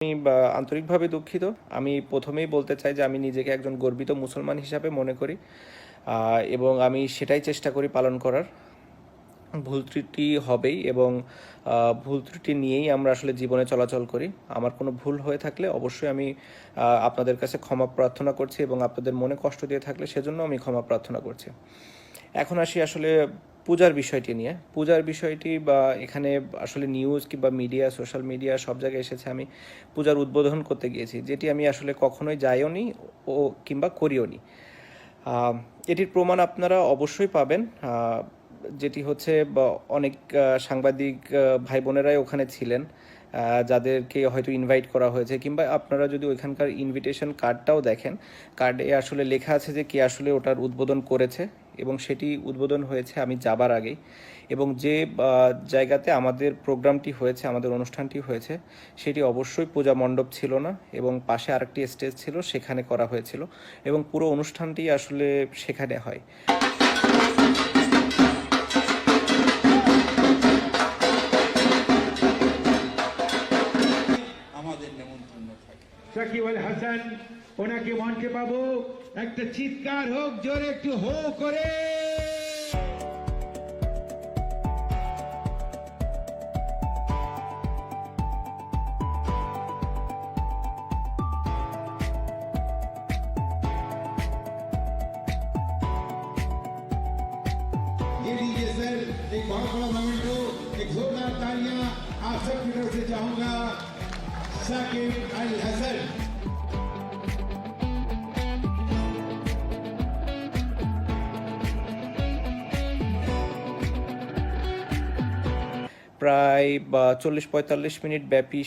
আমি আন্তরিকভাবে দুঃখিত। আমি প্রথমেই বলতে চাই যে আমি নিজেকে একজন গর্বিত মুসলমান হিসাবে মনে করি এবং আমি সেটাই চেষ্টা করি পালন করার। ভুল ত্রুটি হবেই এবং ভুল ত্রুটি নিয়েই আমরা আসলে জীবনে চলাচল করি। আমার কোনো ভুল হয়ে থাকলে অবশ্যই আমি আপনাদের কাছে ক্ষমা প্রার্থনা করছি এবং আপনাদের মনে কষ্ট দিয়ে থাকলে সেজন্য আমি ক্ষমা প্রার্থনা করছি। এখন আসি আসলে পূজার বিষয়টি নিয়ে। পূজার বিষয়টি বা এখানে আসলে নিউজ কিংবা মিডিয়া সোশ্যাল মিডিয়া সব জায়গায় এসেছে। আমি পূজার উদ্বোধন করতে গিয়েছি, যেটি আমি আসলে কখনোই যাইও নি ও কিংবা করিও নি। এটির প্রমাণ আপনারা অবশ্যই পাবেন। যেটি হচ্ছে অনেক সাংবাদিক ভাই বোনেরাই ওখানে ছিলেন। যাদেরকে হয়তো ইনভাইট করা হয়েছে, কিংবা আপনারা যদি ওইখানকার ইনভিটেশন কার্ডটাও দেখেন কার্ডে আসলে লেখা আছে যে কে আসলে ওটার উদ্বোধন করেছে। এবং সেটি উদ্বোধন হয়েছে আমি যাবার আগেই। এবং যে জায়গাতে আমাদের প্রোগ্রামটি হয়েছে, আমাদের অনুষ্ঠানটি হয়েছে, সেটি অবশ্যই পূজা মণ্ডপ ছিল না এবং পাশে আরেকটি স্টেজ ছিল, সেখানে করা হয়েছিল এবং পুরো অনুষ্ঠানটি আসলে সেখানে হয়। আমাদের নেমন্তন্ন থাকে। সাকিব আল হাসান ওনাকে মঞ্চে পাবো একটা চিৎকার হোক জোরে একটু হো করে ये लीजिए सर एक बहुत बड़ा मोमेंट हो ساكن الأزل. প্রায় চল্লিশ পঁয়তাল্লিশ মিনিট ব্যাপী